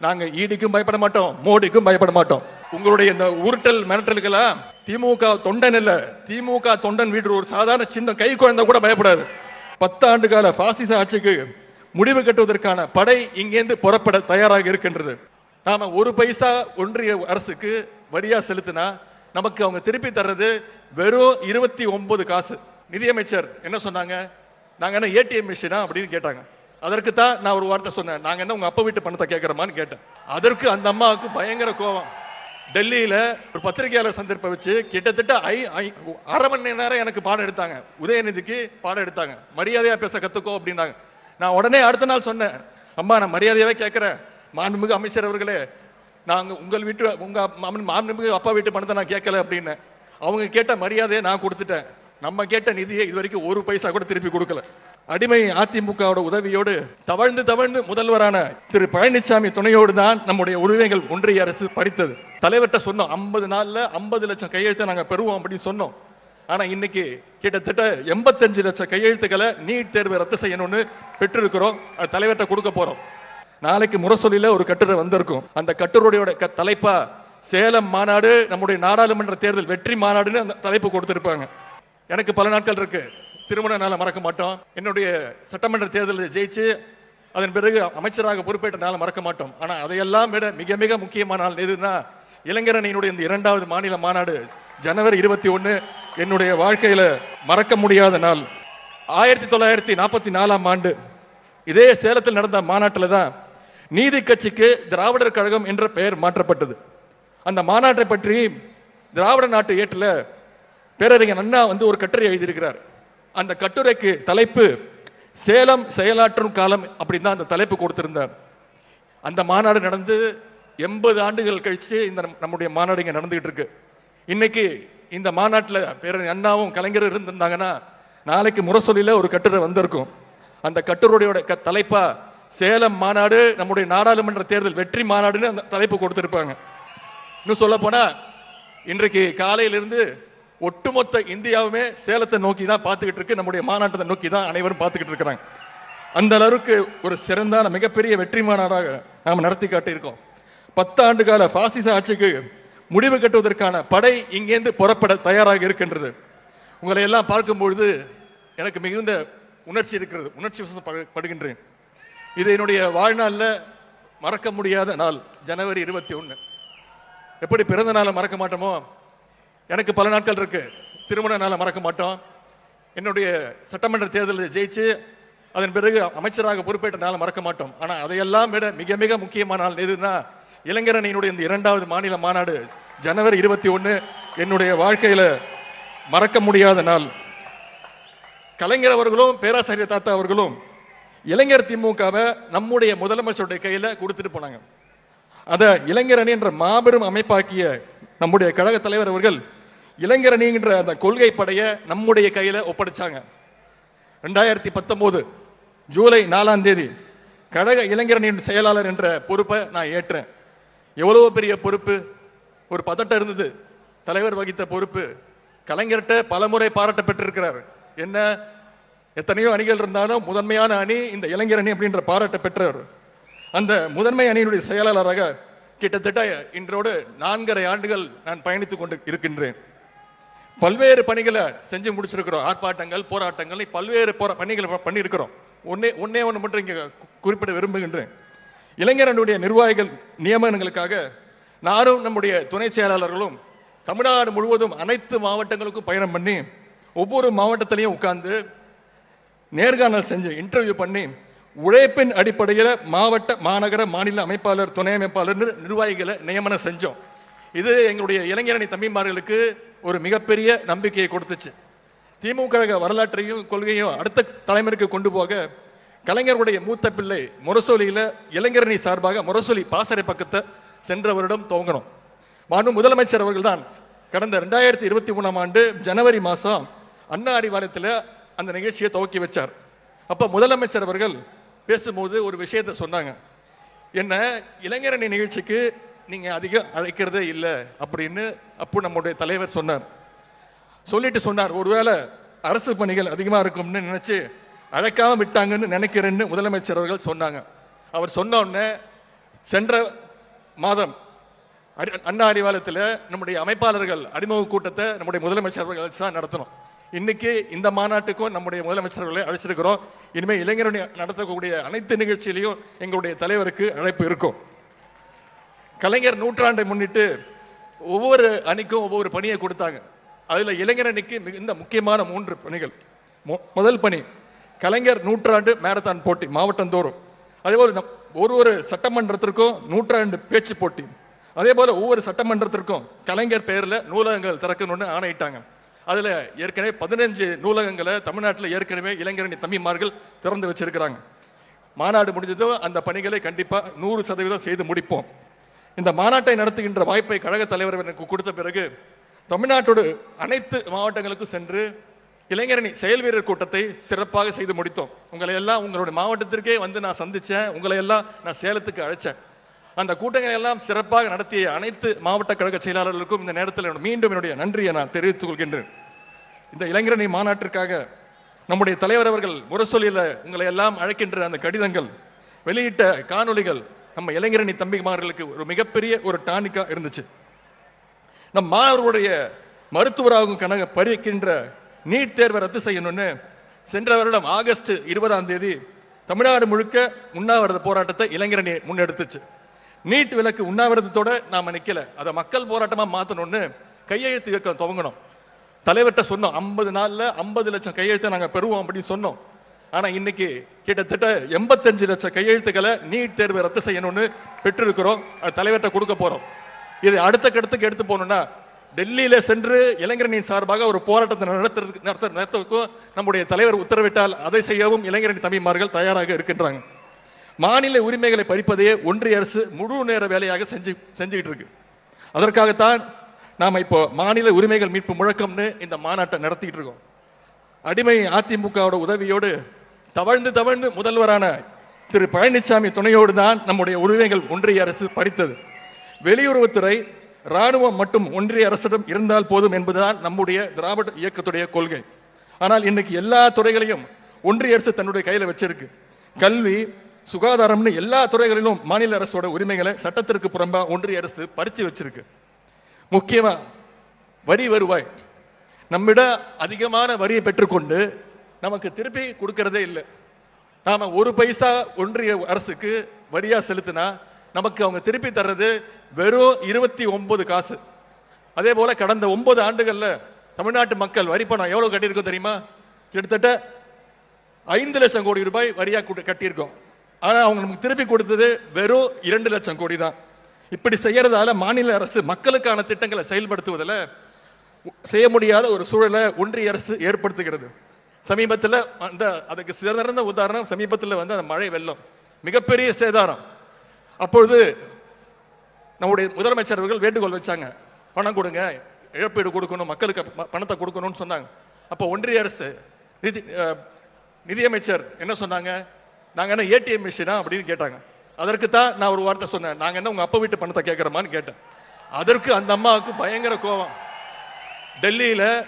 நாங்க ஈடிக்கும் பயப்பட மாட்டோம் மோடிக்கும் பயப்பட மாட்டோம். உங்களுடைய இந்த உருட்டல் மிரட்டலுக்கெல்லாம் திமுக தொண்டன் இல்ல. திமுக தொண்டன் வீடு ஒரு சாதாரண சின்ன கை குழந்தை கூட பயப்படாது. பத்தாண்டு கால பாசிச ஆட்சிக்கு முடிவு கட்டுவதற்கான படை இங்கேருந்து புறப்பட தயாராக இருக்கின்றது. நாம ஒரு பைசா ஒன்றிய அரசுக்கு வரியா செலுத்தினா நமக்கு அவங்க திருப்பி தர்றது வெறும் இருபத்தி ஒன்பது காசு. நிதியமைச்சர் என்ன சொன்னாங்க? நாங்க என்ன ஏடிஎம் மிஷினா அப்படின்னு கேட்டாங்க. அதற்கு தான் நான் ஒரு வார்த்தை சொன்னேன். நாங்க என்ன உங்க அப்பா வீட்டு பணத்தை கேட்கறோமான்னு கேட்டேன். அதற்கு அந்த அம்மாவுக்கு பயங்கர கோபம் டெல்லியில ஒரு பத்திரிகையாளர் சந்திப்பை வச்சு கிட்டத்தட்ட ஐ ஐ- அரை மணி நேரம் எனக்கு பாடம் எடுத்தாங்க. உதயநிதிக்கு பாடம் எடுத்தாங்க. மரியாதையா பேச கத்துக்கோ அப்படின்னாங்க. நான் உடனே அடுத்த நாள் சொன்னேன். அம்மா நான் மரியாதையாவே கேட்குறேன். மாண்புமிகு அமைச்சர் அவர்களே நாங்கள் உங்கள் வீட்டு உங்க மாண்புமிகு அப்பா வீட்டு பணத்தை நான் கேட்கல அப்படின்னு. அவங்க கேட்ட மரியாதையை நான் கொடுத்துட்டேன். நம்ம கேட்ட நிதியை இது வரைக்கும் ஒரு பைசா கூட திருப்பி கொடுக்கல. அடிமை அதிமுகவோட உதவியோடு தவழ்ந்து தவழ்ந்து முதல்வரான திரு பழனிசாமி துணையோடு தான் நம்முடைய உரிமைகள் ஒன்றிய அரசு பறித்தது. தலைவர்கிட்ட சொன்னோம் ஐம்பது நாளில் ஐம்பது லட்சம் கையெழுத்தை நாங்கள் பெறுவோம் அப்படின்னு சொன்னோம். ஆனால் இன்னைக்கு கிட்டத்தட்ட எண்பத்தஞ்சு லட்சம் கையெழுத்துக்களை நீட் தேர்வை ரத்து செய்யணும்னு பெற்றிருக்கிறோம். அது தலைவர்கிட்ட கொடுக்க போகிறோம் நாளைக்கு முரசொலியில் ஒரு கட்டுரை வந்திருக்கும். அந்த கட்டுரையோட க- தலைப்பா சேலம் மாநாடு நம்முடைய நாடாளுமன்ற தேர்தல் வெற்றி மாநாடுன்னு அந்த தலைப்பு கொடுத்துருப்பாங்க. எனக்கு பல நாட்கள் இருக்குது திருமண நாளை மறக்க மாட்டோம். என்னுடைய சட்டமன்ற தேர்தலில் ஜெயிச்சு அதன் பிறகு அமைச்சராக பொறுப்பேற்ற நாளை மறக்க மாட்டோம். ஆனால் அதையெல்லாம் விட மிக மிக முக்கியமான நாள் எதுனா இளைஞரணியினுடைய இந்த இரண்டாவது மாநில மாநாடு ஜனவரி இருபத்தி ஒன்று என்னுடைய வாழ்க்கையில் மறக்க முடியாத நாள். ஆயிரத்தி தொள்ளாயிரத்தி நாற்பத்தி நாலாம் ஆண்டு இதே சேலத்தில் நடந்த மாநாட்டில் தான் நீதி கட்சிக்கு திராவிடர் கழகம் என்ற பெயர் மாற்றப்பட்டது. அந்த மாநாட்டை பற்றி திராவிட நாட்டு ஏட்டில் பேரறிஞர் அண்ணா வந்து ஒரு கட்டுரை எழுதியிருக்கிறார். அந்த கட்டுரைக்கு தலைப்பு சேலம் செயலாற்றும் காலம் அப்படின்னு தான் அந்த தலைப்பு கொடுத்துருந்தேன் அந்த மாநாடு நடந்து எண்பது ஆண்டுகள் கழித்து இந்த நம்- நம்முடைய மாநாடு இங்கே நடந்துகிட்டு இருக்கு. இன்னைக்கு இந்த மாநாட்டில் பேர அண்ணாவும் கலைஞர் இருந்திருந்தாங்கன்னா நாளைக்கு முரசொலியில் ஒரு கட்டுரை வந்திருக்கும். அந்த கட்டுரையோட க- தலைப்பா சேலம் மாநாடு நம்முடைய நாடாளுமன்ற தேர்தல் வெற்றி மாநாடுன்னு அந்த தலைப்பு கொடுத்துருப்பாங்க. இன்னும் சொல்ல போனால் இன்றைக்கு காலையிலிருந்து ஒட்டுமொத்த இந்தியாவுமே சேலத்தை நோக்கி தான் பார்த்துக்கிட்டு இருக்கு நம்முடைய மாநாட்டத்தை நோக்கி தான் அனைவரும் பார்த்துக்கிட்டு இருக்கிறாங்க. அந்த அளவுக்கு ஒரு சிறந்தான மிகப்பெரிய வெற்றி மாநாடாக நாம் நடத்தி காட்டியிருக்கோம். பத்தாண்டு கால பாசிச ஆட்சிக்கு முடிவு கட்டுவதற்கான படை இங்கேருந்து புறப்பட தயாராக இருக்கின்றது. உங்களை எல்லாம் பார்க்கும்பொழுது எனக்கு மிகுந்த உணர்ச்சி இருக்கிறது. உணர்ச்சி படுகின்றேன் இது என்னுடைய வாழ்நாளில் மறக்க முடியாத நாள் ஜனவரி இருபத்தி ஒன்று எப்படி பிறந்த நாளை மறக்க மாட்டோமோ எனக்கு பல நாட்கள் இருக்கு. திருமண நாளை மறக்க மாட்டோம். என்னுடைய சட்டமன்ற தேர்தலில் ஜெயிச்சு அதன் பிறகு அமைச்சராக பொறுப்பேற்ற நாளை மறக்க மாட்டோம். ஆனால் அதையெல்லாம் விட மிக மிக முக்கியமான நாள் எதுனா இளைஞரணியினுடைய இந்த இரண்டாவது மாநில மாநாடு ஜனவரி இருபத்தி ஒன்று என்னுடைய வாழ்க்கையில் மறக்க முடியாத நாள். கலைஞர் அவர்களும் பேராசிரியர் தாத்தா அவர்களும் இளைஞர் திமுகவை நம்முடைய முதலமைச்சருடைய கையில் கொடுத்துட்டு போனாங்க. அதை இளைஞரணி என்ற மாபெரும் அமைப்பாக்கிய நம்முடைய கழக தலைவர் அவர்கள் இளைஞரணிங்கிற அந்த கொள்கை படையை நம்முடைய கையில் ஒப்படைச்சாங்க. ரெண்டாயிரத்தி பத்தொம்போது ஜூலை நாலாம் தேதி கழக இளைஞரணியின் செயலாளர் என்ற பொறுப்பை நான் ஏற்றேன். எவ்வளவு பெரிய பொறுப்பு? ஒரு பதட்டம் இருந்தது. தலைவர் வகித்த பொறுப்பு. கலைஞர்கிட்ட பலமுறை பாராட்டப்பட்டிருக்கிறார். என்ன? எத்தனையோ அணிகள் இருந்தாலும் முதன்மையான அணி இந்த இளைஞர் அணி அப்படின்ற பாராட்ட பெற்றவர். அந்த முதன்மை அணியினுடைய செயலாளராக கிட்டத்தட்ட இன்றோடு நான்கரை ஆண்டுகள் நான் பயணித்துக் கொண்டு இருக்கின்றேன். பல்வேறு பணிகளை செஞ்சு முடிச்சிருக்கிறோம். ஆர்ப்பாட்டங்கள் போராட்டங்கள் பல்வேறு போரா பணிகளை பண்ணியிருக்கிறோம். ஒன்னே ஒன்னே ஒன்று மட்டும் இங்கே குறிப்பிட விரும்புகின்றேன். இளைஞரனுடைய நிர்வாகிகள் நியமனங்களுக்காக நானும் நம்முடைய துணை செயலாளர்களும் தமிழ்நாடு முழுவதும் அனைத்து மாவட்டங்களுக்கும் பயணம் பண்ணி ஒவ்வொரு மாவட்டத்திலையும் உட்கார்ந்து நேர்காணல் செஞ்சு இன்டர்வியூ பண்ணி உழைப்பின் அடிப்படையில் மாவட்ட மாநகர மாநில அமைப்பாளர் துணை அமைப்பாளர் நிர்வாகிகளை நியமனம் செஞ்சோம். இது எங்களுடைய இளைஞரணி தம்பிமார்களுக்கு ஒரு மிகப்பெரிய நம்பிக்கையை கொடுத்துச்சு. திமுக வரலாற்றையும் கொள்கையும் அடுத்த தலைமுறைக்கு கொண்டு போக கலைஞருடைய மூத்த பிள்ளை முரசொலியில் இளைஞரணி சார்பாக முரசொலி பாசறை பக்கத்தை சென்ற வருடம் துவங்கணும் மாண்பு முதலமைச்சர் அவர்கள்தான் கடந்த ரெண்டாயிரத்தி இருபத்தி மூணாம் ஆண்டு ஜனவரி மாதம் அண்ணா அறிவாலயத்தில் அந்த நிகழ்ச்சியை துவக்கி வச்சார். அப்போ முதலமைச்சர் அவர்கள் பேசும்போது ஒரு விஷயத்தை சொன்னாங்க. என்ன இளைஞரணி நிகழ்ச்சிக்கு நீங்கள் அதிகம் அழைக்கிறதே இல்லை அப்படின்னு அப்போ நம்முடைய தலைவர் சொன்னார். சொல்லிட்டு சொன்னார் ஒருவேளை அரசு பணிகள் அதிகமாக இருக்கும்னு நினச்சி அழைக்காம விட்டாங்கன்னு நினைக்கிறேன்னு முதலமைச்சர் அவர்கள் சொன்னாங்க. அவர் சொன்ன சென்ற மாதம் அடி அண்ணா அறிவாலயத்தில் நம்முடைய அமைப்பாளர்கள் அறிமுக கூட்டத்தை நம்முடைய முதலமைச்சர் அவர்கள் தான் நடத்தணும். இன்னைக்கு இந்த மாநாட்டுக்கும் நம்முடைய முதலமைச்சர்களை அழைச்சிருக்கிறோம். இனிமேல் இளைஞரணி நடத்தக்கூடிய அனைத்து நிகழ்ச்சியிலையும் எங்களுடைய தலைவருக்கு அழைப்பு இருக்கும். கலைஞர் நூற்றாண்டை முன்னிட்டு ஒவ்வொரு அணிக்கும் ஒவ்வொரு பணியை கொடுத்தாங்க. அதில் இளைஞர் அணிக்கு மிகுந்த முக்கியமான மூன்று பணிகள். முதல் பணி கலைஞர் நூற்றாண்டு மேரத்தான் போட்டி மாவட்டந்தோறும். அதேபோல் நம் ஒரு ஒரு சட்டமன்றத்திற்கும் நூற்றாண்டு பேச்சு போட்டி. அதே போல் ஒவ்வொரு சட்டமன்றத்திற்கும் கலைஞர் பெயரில் நூலகங்கள் திறக்கணும்னு ஆணையிட்டாங்க. அதில் ஏற்கனவே பதினஞ்சு நூலகங்களை தமிழ்நாட்டில் ஏற்கனவே இளைஞரணி தம்பிமார்கள் திறந்து வச்சிருக்கிறாங்க. மாநாடு முடிஞ்சதும் அந்த பணிகளை கண்டிப்பாக நூறு சதவீதம் செய்து முடிப்போம். இந்த மாநாட்டை நடத்துகின்ற வாய்ப்பை கழக தலைவர் எனக்கு கொடுத்த பிறகு தமிழ்நாட்டோடு அனைத்து மாவட்டங்களுக்கும் சென்று இளைஞரணி செயல் வீரர் கூட்டத்தை சிறப்பாக செய்து முடித்தோம். உங்களை எல்லாம் உங்களுடைய மாவட்டத்திற்கே வந்து நான் சந்தித்தேன் உங்களை எல்லாம் நான் சேலத்துக்கு அழைச்சேன். அந்த கூட்டங்களை எல்லாம் சிறப்பாக நடத்திய அனைத்து மாவட்ட கழக செயலாளர்களுக்கும் இந்த நேரத்தில் என்னோட- மீண்டும் என்னுடைய நன்றியை நான் தெரிவித்துக் கொள்கின்றேன். இந்த இளைஞரணி மாநாட்டிற்காக நம்முடைய தலைவர் அவர்கள் முரசொலியில் உங்களை எல்லாம் அழைக்கின்ற அந்த கடிதங்கள் வெளியிட்ட காணொளிகள் நம்ம இளைஞரணி தம்பிமார்களுக்கு ஒரு மிகப்பெரிய ஒரு டானிக்காக இருந்துச்சு. நம் மாணவர்களுடைய மருத்துவராகும் கனக பறிக்கின்ற நீட் தேர்வை ரத்து செய்யணும்னு சென்ற வருடம் ஆகஸ்ட் இருபதாம் தேதி தமிழ்நாடு முழுக்க உண்ணாவிரத போராட்டத்தை இளைஞரணி முன்னெடுத்துச்சு. நீட் விலக்கு உண்ணாவிரதத்தோட நாம் நிற்கல அதை மக்கள் போராட்டமாக மாற்றணும்னு கையெழுத்து இயக்கம் துவங்கணும். தலைவர்கிட்ட சொன்னோம் ஐம்பது நாளில் ஐம்பது லட்சம் கையெழுத்தை நாங்கள் பெறுவோம் அப்படின்னு சொன்னோம். ஆனால் இன்னைக்கு கிட்டத்தட்ட எண்பத்தஞ்சு லட்சம் கையெழுத்துக்களை நீட் தேர்வை ரத்து செய்யணும்னு பெற்றிருக்கிறோம். தலைவர்கிட்ட கொடுக்க போகிறோம் இது அடுத்த கட்டத்துக்கு எடுத்து போகணும்னா டெல்லியில் சென்று இளைஞரணியின் சார்பாக ஒரு போராட்டத்தை நடத்துறதுக்கு நடத்த நடத்துவதற்கும் நம்முடைய தலைவர் உத்தரவிட்டால் அதை செய்யவும் இளைஞரணி தம்பிமார்கள் தயாராக இருக்கின்றாங்க. மாநில உரிமைகளை பறிப்பதையே ஒன்றிய அரசு முழு நேர வேலையாக செஞ்சு செஞ்சுக்கிட்டு இருக்கு. அதற்காகத்தான் நாம் இப்போ மாநில உரிமைகள் மீட்பு முழக்கம்னு இந்த மாநாட்டை நடத்திக்கிட்டு இருக்கோம். அடிமை அதிமுகவோட உதவியோடு தவழ்ந்து தவழ்ந்து முதல்வரான திரு பழனிசாமி துணையோடு தான் நம்முடைய உரிமைகள் ஒன்றிய அரசு பறித்தது. வெளியுறவுத்துறை ராணுவம் மட்டும் ஒன்றிய அரசிடம் இருந்தால் போதும் என்பதுதான் நம்முடைய திராவிட இயக்கத்துடைய கொள்கை. ஆனால் இன்னைக்கு எல்லா துறைகளையும் ஒன்றிய அரசு தன்னுடைய கையில் வச்சிருக்கு. கல்வி சுகாதாரம்னு எல்லா துறைகளிலும் மாநில அரசோட உரிமைகளை சட்டத்திற்கு புறம்பாக ஒன்றிய அரசு பறித்து வச்சிருக்கு. முக்கியமாக வரி வருவாய். நம்மிட அதிகமான வரியை பெற்றுக்கொண்டு நமக்கு திருப்பி கொடுக்கறதே இல்லை. நாம் ஒரு பைசா ஒன்றிய அரசுக்கு வரியாக செலுத்தினா நமக்கு அவங்க திருப்பி தர்றது வெறும் இருபத்தி ஒன்பது காசு. அதே போல் கடந்த ஒன்பது ஆண்டுகளில் தமிழ்நாட்டு மக்கள் வரி பணம் எவ்வளோ கட்டியிருக்கோம் தெரியுமா? கிட்டத்தட்ட ஐந்து லட்சம் கோடி ரூபாய் வரியாக கட்டியிருக்கோம். ஆனால் அவங்க நமக்கு திருப்பி கொடுத்தது வெறும் இரண்டு லட்சம் கோடி தான். இப்படி செய்கிறதால மாநில அரசு மக்களுக்கான திட்டங்களை செயல்படுத்துவதில் செய்ய முடியாத ஒரு சூழலை ஒன்றிய அரசு ஏற்படுத்துகிறது. சமீபத்தில் அந்த அதுக்கு சிறந்த உதாரணம் சமீபத்தில் வந்து அந்த மழை வெள்ளம். மிகப்பெரிய சேதாரம். அப்பொழுது நம்முடைய முதலமைச்சர் அவர்கள் வேண்டுகோள் வச்சாங்க. பணம் கொடுங்க இழப்பீடு கொடுக்கணும் மக்களுக்கு ப- பணத்தை கொடுக்கணும்னு சொன்னாங்க. அப்போ ஒன்றிய அரசு நிதி நிதியமைச்சர் என்ன சொன்னாங்க? நாங்கள் என்ன ஏடிஎம் மிஷினா அப்படின்னு கேட்டாங்க. அதற்கு தான் நான் ஒரு வார்த்தை சொன்னேன். நாங்கள் என்ன உங்கள் அப்பா வீட்டு பணத்தை கேட்குறோமான்னு கேட்டேன். அதற்கு அந்த அம்மாவுக்கு பயங்கர கோபம். டெல்லியில்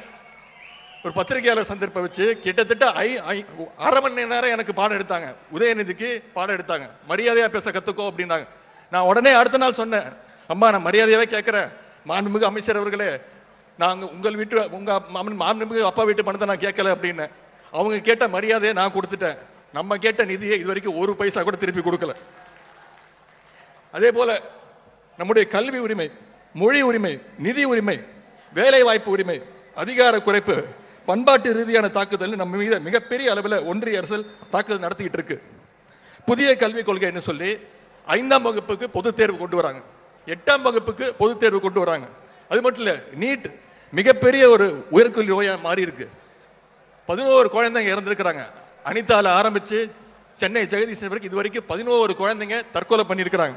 ஒரு பத்திரிகையாளர் சந்திப்பை வச்சு கிட்டத்தட்ட ஐ ஐ அரை மணி நேரம் எனக்கு பாடம் எடுத்தாங்க. உதயநிதிக்கு பாடம் எடுத்தாங்க. மரியாதையாக பேச கற்றுக்கோ அப்படின்னாங்க. நான் உடனே அடுத்த நாள் சொன்னேன் அம்மா நான் மரியாதையாகவே கேட்குறேன் மாண்புமிகு அமைச்சர் அவர்களே நாங்கள் உங்கள் வீட்டு உங்கள் மாமன் மாண்புமிகு அப்பா வீட்டு பணத்தை நான் கேட்கல அப்படின்னு. அவங்க கேட்ட மரியாதையை நான் கொடுத்துட்டேன். நம்ம கேட்ட நிதியை இது வரைக்கும் ஒரு பைசா கூட திருப்பி கொடுக்கல. அதே போல் நம்முடைய கல்வி உரிமை மொழி உரிமை நிதி உரிமை வேலை வாய்ப்பு உரிமை அதிகார குறைப்பு பண்பாட்டு ரீதியான தாக்குதல் நம்ம மீது மிகப்பெரிய அளவில் ஒன்றிய அரசு தாக்குதல் நடத்திக்கிட்டு இருக்கு. புதிய கல்விக் கொள்கைன்னு சொல்லி ஐந்தாம் வகுப்புக்கு பொதுத் தேர்வு கொண்டு வராங்க. எட்டாம் வகுப்புக்கு பொதுத் தேர்வு கொண்டு வராங்க. அது மட்டும் இல்லை நீட் மிகப்பெரிய ஒரு உயர்கல்வி நோயாக மாறி இருக்கு. பதினோரு குழந்தைங்க இறந்துருக்கிறாங்க. அனிதாவில் ஆரம்பித்து சென்னை ஜெகதீசன் வரைக்கும் இது வரைக்கும் பதினோரு குழந்தைங்க தற்கொலை பண்ணியிருக்கிறாங்க.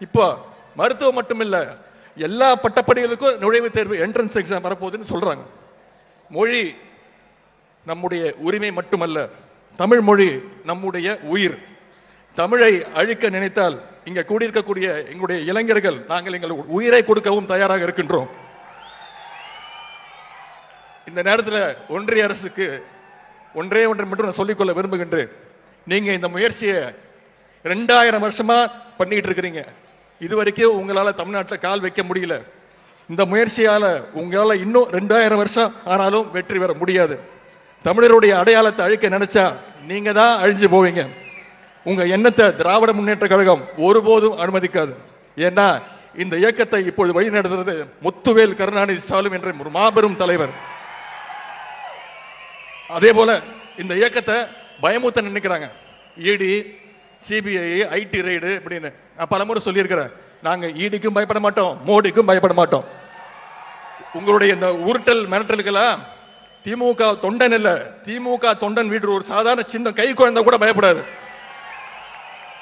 இப்போ மருத்துவம் மட்டும் இல்லை எல்லா பட்டப்படிகளுக்கும் நுழைவுத் தேர்வு என்ட்ரன்ஸ் எக்ஸாம் வரப்போகுதுன்னு சொல்கிறாங்க மொழி நம்முடைய உரிமை மட்டுமல்ல தமிழ் மொழி நம்முடைய உயிர். தமிழை அழிக்க நினைத்தால் இங்கே கூடியிருக்கக்கூடிய எங்களுடைய இளைஞர்கள் நாங்கள் எங்கள் உயிரை கொடுக்கவும் தயாராக இருக்கின்றோம். இந்த நேரத்தில் ஒன்றிய அரசுக்கு ஒன்றே ஒன்றை மட்டும் நான் சொல்லிக்கொள்ள விரும்புகின்றேன். நீங்கள் இந்த முயற்சியை ரெண்டாயிரம் வருஷமா பண்ணிட்டு இருக்கிறீங்க. இது வரைக்கும் தமிழ்நாட்டில் கால் வைக்க முடியல. இந்த முயற்சியால் உங்களால் இன்னும் ரெண்டாயிரம் வருஷம் ஆனாலும் வெற்றி பெற முடியாது. தமிழருடைய அடையாளத்தை அழிக்க நினைச்சா நீங்க தான் அழிஞ்சு போவீங்க. உங்க எண்ணத்தை திராவிட முன்னேற்ற கழகம் ஒருபோதும் அனுமதிக்காது. ஏன்னா இந்த இயக்கத்தை இப்பொழுது வழிநடத்துறது முத்துவேல் கருணாநிதி ஸ்டாலின் என்ற ஒரு மாபெரும் தலைவர். அதே போல இந்த இயக்கத்தை பயமுத்த நினைக்கிறாங்க. இடி சிபிஐ ஐடி ரைடு அப்படின்னு நான் பலமுறை சொல்லியிருக்கிறேன். நாங்கள் இடிக்கும் பயப்பட மாட்டோம் மோடிக்கும் பயப்பட மாட்டோம். உங்களுடைய இந்த உருட்டல் மிரட்டலுக்கெல்லாம் திமுக தொண்டன் இல்ல. திமுக தொண்டன் வீடு ஒரு சாதாரண சின்ன கை குழந்தை கூட பயப்படாது.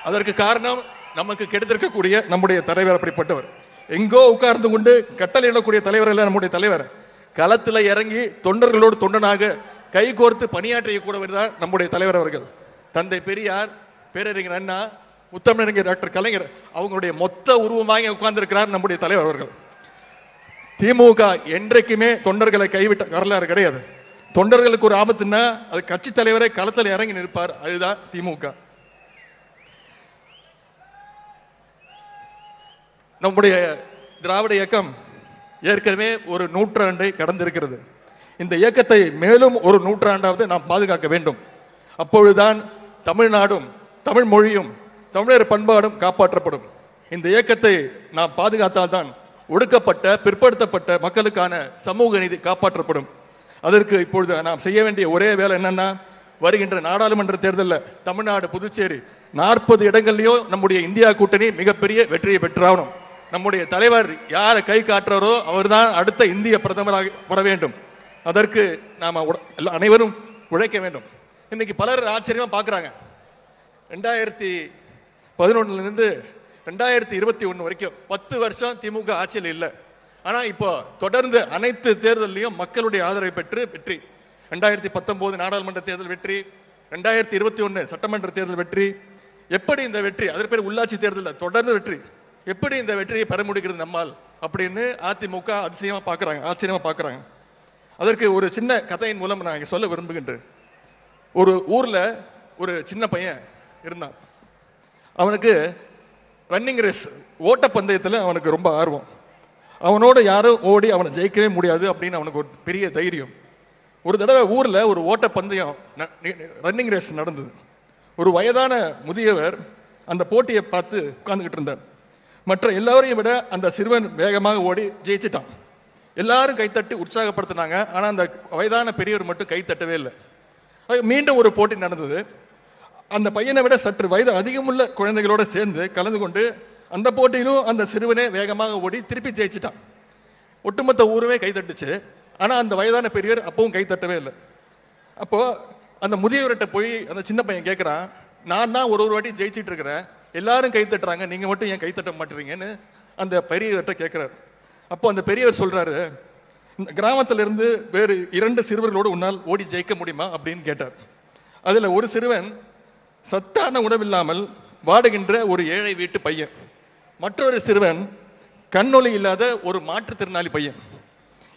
அதற்கு காரணம் நமக்கு கெடுத்திருக்கக்கூடிய நம்முடைய தலைவர் அப்படிப்பட்டவர். எங்கோ உட்கார்ந்து கொண்டு கட்டளை இடக்கூடிய தலைவர் இல்லை நம்முடைய தலைவர். களத்தில் இறங்கி தொண்டர்களோடு தொண்டனாக கை கோர்த்து பணியாற்றிய கூடவர் தான் நம்முடைய தலைவர் அவர்கள். தந்தை பெரியார் பேரறிஞர் அண்ணா முத்தமிழறிஞர் டாக்டர் கலைஞர். அவங்களுடைய மொத்த உருவமாக உட்கார்ந்திருக்கிறார் நம்முடைய தலைவர் அவர்கள். திமுக என்றைக்குமே தொண்டர்களை கைவிட்ட வரலாறு கிடையாது. தொண்டர்களுக்கு ஒரு ஆபத்துன்னா அது கட்சி தலைவரே களத்தில் இறங்கி நிற்பார். அதுதான் திமுக. நம்முடைய திராவிட இயக்கம் ஏற்கனவே ஒரு நூற்றாண்டை கடந்திருக்கிறது. இந்த இயக்கத்தை மேலும் ஒரு நூற்றாண்டாவது நாம் பாதுகாக்க வேண்டும். அப்பொழுதுதான் தமிழ்நாடும் தமிழ் மொழியும் தமிழர் பண்பாடும் காப்பாற்றப்படும். இந்த இயக்கத்தை நாம் பாதுகாத்தால்தான் ஒடுக்கப்பட்ட பிற்படுத்தப்பட்ட மக்களுக்கான சமூக நீதி காப்பாற்றப்படும். அதற்கு இப்பொழுது நாம் செய்ய வேண்டிய ஒரே வேலை என்னன்னா வருகின்ற நாடாளுமன்ற தேர்தலில் தமிழ்நாடு புதுச்சேரி நாற்பது இடங்கள்லையும் நம்முடைய இந்தியா கூட்டணி மிகப்பெரிய வெற்றியை பெற்றாகணும் நம்முடைய தலைவர் யாரை கை காட்டுறாரோ அவர்தான் அடுத்த இந்திய பிரதமராக வர வேண்டும். அதற்கு நாம் உட- எல்லா- அனைவரும் உழைக்க வேண்டும். இன்னைக்கு பலர் ஆச்சரியமாக பார்க்குறாங்க ரெண்டாயிரத்தி பதினொன்னுலேருந்து ரெண்டாயிரத்தி இருபத்தி ஒன்று வரைக்கும் பத்து வருஷம் திமுக ஆட்சியில் இல்லை. ஆனால் இப்போ தொடர்ந்து அனைத்து தேர்தலையும் மக்களுடைய ஆதரவை பெற்று வெற்றி. ரெண்டாயிரத்தி பத்தொம்போது நாடாளுமன்ற தேர்தல் வெற்றி. ரெண்டாயிரத்தி இருபத்தி ஒன்று சட்டமன்ற தேர்தல் வெற்றி. எப்படி இந்த வெற்றி? அதற்கு பேர் உள்ளாட்சி தேர்தலில் தொடர்ந்து வெற்றி. எப்படி இந்த வெற்றியை பெற முடிகிறது நம்மால்? அப்படின்னு அதிமுக அதிசயமாக பார்க்குறாங்க ஆச்சரியமாக பார்க்குறாங்க அதற்கு ஒரு சின்ன கதையின் மூலம் நான் இங்கே சொல்ல விரும்புகின்றேன். ஒரு ஊரில் ஒரு சின்ன பையன் இருந்தான். அவனுக்கு ரன்னிங் ரேஸ் ஓட்டப்பந்தயத்தில் அவனுக்கு ரொம்ப ஆர்வம். அவனோட யாரும் ஓடி அவனை ஜெயிக்கவே முடியாது அப்படின்னு அவனுக்கு ஒரு பெரிய தைரியம். ஒரு தடவை ஊரில் ஒரு ஓட்டப்பந்தயம் ரன்னிங் ரேஸ் நடந்தது. ஒரு வயதான முதியவர் அந்த போட்டியை பார்த்து உட்காந்துக்கிட்டு இருந்தார். மற்ற எல்லாரையும் விட அந்த சிறுவன் வேகமாக ஓடி ஜெயிச்சிட்டான். எல்லாரும் கைத்தட்டி உற்சாகப்படுத்தினாங்க. ஆனால் அந்த வயதான பெரியவர் மட்டும் கைத்தட்டவே இல்லை. அது மீண்டும் ஒரு போட்டி நடந்தது. அந்த பையனை விட சற்று வயது அதிகமுள்ள குழந்தைகளோட சேர்ந்து கலந்து கொண்டு அந்த போட்டியிலும் அந்த சிறுவனே வேகமாக ஓடி திருப்பி ஜெயிச்சிட்டான். ஒட்டுமொத்த ஊருமே கை தட்டுச்சு ஆனால் அந்த வயதான பெரியவர் அப்பவும் கைத்தட்டவே இல்லை. அப்போது அந்த முதியவர்கிட்ட போய் அந்த சின்ன பையன் கேட்குறான் நான் தான் ஒரு ஒரு வாட்டி ஜெயிச்சிட்டு இருக்கிறேன். எல்லாரும் கை தட்டுறாங்க. நீங்கள் மட்டும் ஏன் கை தட்ட அந்த பெரியவர்கிட்ட கேட்குறாரு அப்போ அந்த பெரியவர் சொல்கிறாரு இந்த கிராமத்திலிருந்து வேறு இரண்டு சிறுவர்களோடு உன்னால் ஓடி ஜெயிக்க முடியுமா? அப்படின்னு கேட்டார். அதில் ஒரு சிறுவன் சத்தான உணவில்லாமல் வாடுகின்ற ஒரு ஏழை வீட்டு பையன். மற்றொரு சிறுவன் கண்ணொலி இல்லாத ஒரு மாற்றுத்திறனாளி பையன்.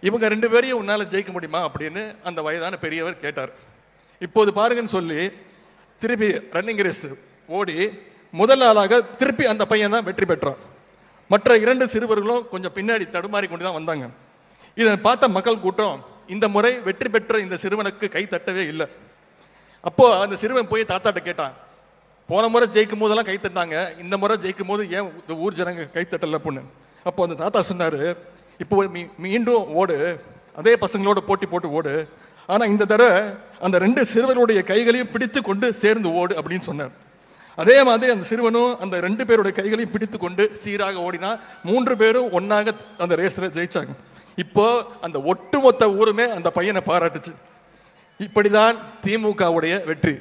இவங்க ரெண்டு பேரையும் உன்னால் ஜெயிக்க முடியுமா அப்படின்னு அந்த வயதான பெரியவர் கேட்டார். இப்போது பாருங்கன்னு சொல்லி திருப்பி ரன்னிங் ரேஸ் ஓடி முதல் ஆளாக திருப்பி அந்த பையன் தான் வெற்றி பெற்றான். மற்ற இரண்டு சிறுவர்களும் கொஞ்சம் பின்னாடி தடுமாறி கொண்டு தான் வந்தாங்க. இதை பார்த்த மக்கள் கூட்டம் இந்த முறை வெற்றி பெற்ற இந்த சிறுவனுக்கு கை தட்டவே இல்லை. அப்போ அந்த சிறுவன் போய் தாத்தாட்ட கேட்டான் போன முறை ஜெயிக்கும் போதெல்லாம் கை தட்டினாங்க. இந்த முறை ஜெயிக்கும் போது ஏன் இந்த ஊர் ஜனங்க கை தட்டல? பொண்ணு அப்போ அந்த தாத்தா சொன்னார் இப்போ மீ- மீண்டும் ஓடு. அதே பசங்களோட போட்டி போட்டு ஓடு. ஆனால் இந்த தடவை அந்த ரெண்டு சிறுவருடைய கைகளையும் பிடித்து கொண்டு சேர்ந்து ஓடு அப்படின்னு சொன்னார். அதே மாதிரி அந்த சிறுவனும் அந்த ரெண்டு பேருடைய கைகளையும் பிடித்து கொண்டு சீராக ஓடினா மூன்று பேரும் ஒன்றாக அந்த ரேஸில் ஜெயிச்சாங்க. இப்போ அந்த ஒட்டுமொத்த ஊருமே அந்த பையனை பாராட்டுச்சு. இப்படிதான் திமுகவுடைய வெற்றி.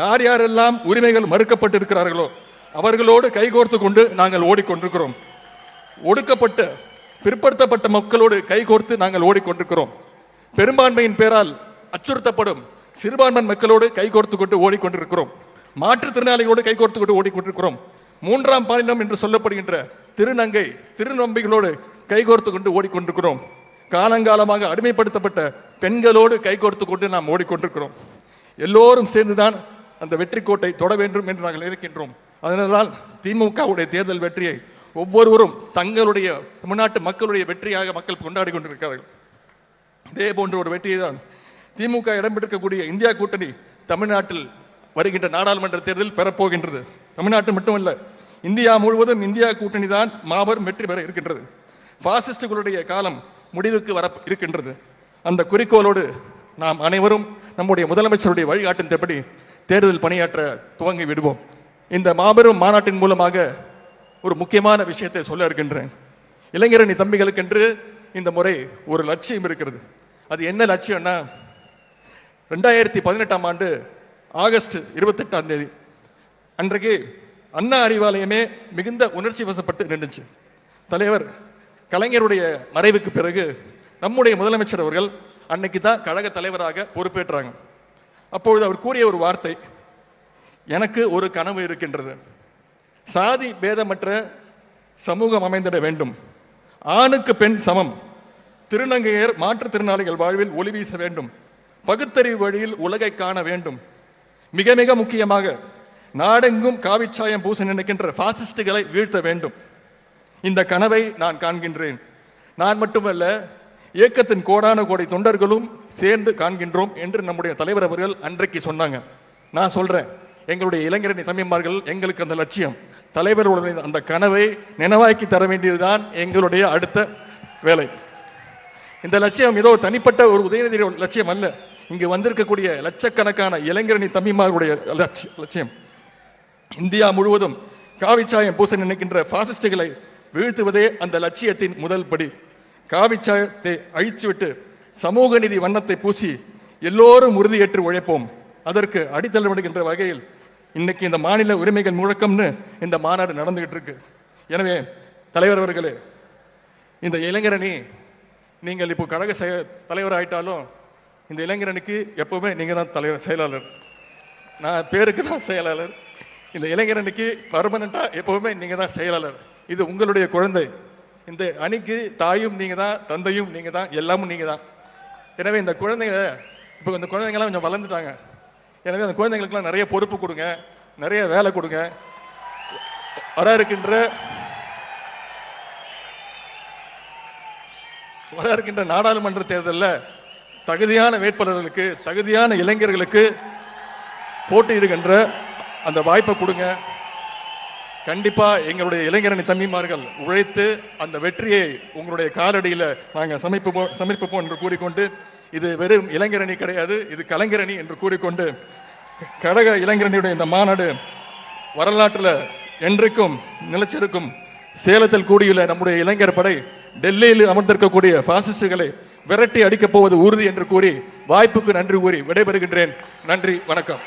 யார் யாரெல்லாம் உரிமைகள் மறுக்கப்பட்டிருக்கிறார்களோ அவர்களோடு கைகோர்த்து கொண்டு நாங்கள் ஓடிக்கொண்டிருக்கிறோம். ஒடுக்கப்பட்ட பிற்படுத்தப்பட்ட மக்களோடு கைகோர்த்து நாங்கள் ஓடிக்கொண்டிருக்கிறோம். பெரும்பான்மையின் பேரால் அச்சுறுத்தப்படும் சிறுபான்மை மக்களோடு கைகோர்த்து கொண்டு ஓடிக்கொண்டிருக்கிறோம். மாற்றுத்திறனாளிகளோடு கைகோர்த்து கொண்டு ஓடிக்கொண்டிருக்கிறோம். மூன்றாம் பாலினம் என்று சொல்லப்படுகின்ற திருநங்கை திருநம்பிகளோடு கைகோர்த்து கொண்டு ஓடிக்கொண்டிருக்கிறோம். காலங்காலமாக அடிமைப்படுத்தப்பட்ட பெண்களோடு கைகோர்த்து கொண்டு நாம் ஓடிக்கொண்டிருக்கிறோம். எல்லோரும் சேர்ந்துதான் அந்த வெற்றி கோட்டை தொட வேண்டும் என்று நாங்கள் இருக்கின்றோம் அதனால் திமுகவுடைய தேர்தல் வெற்றியை ஒவ்வொருவரும் தங்களுடைய தமிழ்நாட்டு மக்களுடைய வெற்றியாக மக்கள் கொண்டாடி கொண்டிருக்கிறார்கள். இதே போன்ற ஒரு வெற்றியை தான் திமுக இடம்பெற்றிருக்கக்கூடிய இந்தியா கூட்டணி தமிழ்நாட்டில் வருகின்ற நாடாளுமன்ற தேர்தலில் பெறப்போகின்றது. தமிழ்நாட்டு மட்டுமல்ல இந்தியா முழுவதும் இந்தியா கூட்டணி தான் மாபெரும் வெற்றி பெற இருக்கின்றது. பாசிஸ்டுகளுடைய காலம் முடிவுக்கு வர இருக்கின்றது. அந்த குறிக்கோளோடு நாம் அனைவரும் நம்முடைய முதலமைச்சருடைய வழிகாட்டின்படி தேர்தல் பணியாற்ற துவங்கி விடுவோம். இந்த மாபெரும் மாநாட்டின் மூலமாக ஒரு முக்கியமான விஷயத்தை சொல்ல இருக்கின்றேன். இளைஞரணி தம்பிகளுக்கென்று இந்த முறை ஒரு லட்சியம் இருக்கிறது. அது என்ன லட்சியம்னா ரெண்டாயிரத்தி பதினெட்டாம் ஆண்டு ஆகஸ்ட் இருபத்தெட்டாம் தேதி அன்றைக்கு அண்ணா அறிவாலயமே மிகுந்த உணர்ச்சி வசப்பட்டு நின்றுச்சு. தலைவர் கலைஞருடைய மறைவுக்கு பிறகு நம்முடைய முதலமைச்சர் அவர்கள் அன்னைக்கு தான் கழக தலைவராக பொறுப்பேற்றாங்க. அப்பொழுது அவர் கூறிய ஒரு வார்த்தை எனக்கு ஒரு கனவு இருக்கின்றது. சாதி பேதமற்ற சமூகம் அமைந்திட வேண்டும். ஆணுக்கு பெண் சமம். திருநங்கையர் மாற்றுத்திறனாளிகள் வாழ்வில் ஒளி வீச வேண்டும். பகுத்தறிவு வழியில் உலகை காண வேண்டும். மிக மிக முக்கியமாக நாடெங்கும் காவிச்சாயம் பூச நினைக்கின்ற பாசிஸ்டுகளை வீழ்த்த வேண்டும். இந்த கனவை நான் காண்கின்றேன். நான் மட்டுமல்ல இயக்கத்தின் கோடான கோடை தொண்டர்களும் சேர்ந்து காண்கின்றோம் என்று நம்முடைய தலைவர் அவர்கள் அன்றைக்கு சொன்னாங்க. நான் சொல்றேன் எங்களுடைய இளைஞரணி தம்பிமார்கள் எங்களுக்கு அந்த லட்சியம். தலைவர்களுடைய அந்த கனவை நினைவாக்கி தர வேண்டியதுதான் எங்களுடைய அடுத்த வேலை. இந்த லட்சியம் ஏதோ தனிப்பட்ட ஒரு உதயநிதி லட்சியம் அல்ல. இங்கு வந்திருக்கக்கூடிய லட்சக்கணக்கான இளைஞரணி தம்பிமார்களுடைய லட்சியம். இந்தியா முழுவதும் காவிச்சாயம் பூச நினைக்கின்ற பாசிஸ்டுகளை வீழ்த்துவதே அந்த லட்சியத்தின் முதல் படி. காவிச்சாயத்தை அழித்துவிட்டு சமூக நிதி வண்ணத்தை பூசி எல்லோரும் உறுதியேற்று உழைப்போம். அதற்கு அடித்தளமிடுகின்ற வகையில் இன்னைக்கு இந்த மாநில உரிமைகள் முழக்கம்னு இந்த மாநாடு நடந்துகிட்டு இருக்கு எனவே தலைவர் அவர்களே இந்த இளைஞரணி நீங்கள் இப்போ கழக செய தலைவர் ஆயிட்டாலும் இந்த இளைஞரணிக்கு எப்பவுமே நீங்கள் தான் தலைவர் செயலாளர். நான் பேருக்கு தான் செயலாளர். இந்த இளைஞரணிக்கு பர்மனண்ட்டாக எப்பவுமே நீங்கள் தான் செயலாளர். இது உங்களுடைய குழந்தை. இந்த அணிக்கு தாயும் நீங்கள் தான் தந்தையும் நீங்கள் தான் எல்லாமும் நீங்கள் தான். எனவே இந்த குழந்தைங்க இப்போ இந்த குழந்தைங்கெல்லாம் கொஞ்சம் வளர்ந்துட்டாங்க. எனவே அந்த குழந்தைங்களுக்குலாம் நிறைய பொறுப்பு கொடுங்க நிறைய வேலை கொடுங்க. வர இருக்கின்ற வர இருக்கின்ற நாடாளுமன்ற தேர்தலில் தகுதியான வேட்பாளர்களுக்கு தகுதியான இளைஞர்களுக்கு போட்டியிடுகின்ற அந்த வாய்ப்பை கொடுங்க. கண்டிப்பா எங்களுடைய இளைஞரணி தம்பிமார்கள் உழைத்து அந்த வெற்றியை உங்களுடைய காலடியில் நாங்கள் சமைப்போம் சமர்ப்பிப்போம் என்று கூறிக்கொண்டு இது வெறும் இளைஞரணி கிடையாது இது கலைஞரணி என்று கூறிக்கொண்டு கழக இளைஞரணியுடைய இந்த மாநாடு வரலாற்றில் என்றைக்கும் நிலைச்சிருக்கும் சேலத்தில் கூடியுள்ள நம்முடைய இளைஞர் படை டெல்லியில் அமர்ந்திருக்கக்கூடிய பாசிஸ்டுகளை விரட்டி அடிக்கப் போவது உறுதி என்று கூறி வாய்ப்புக்கு நன்றி கூறி விடைபெறுகின்றேன். நன்றி வணக்கம்.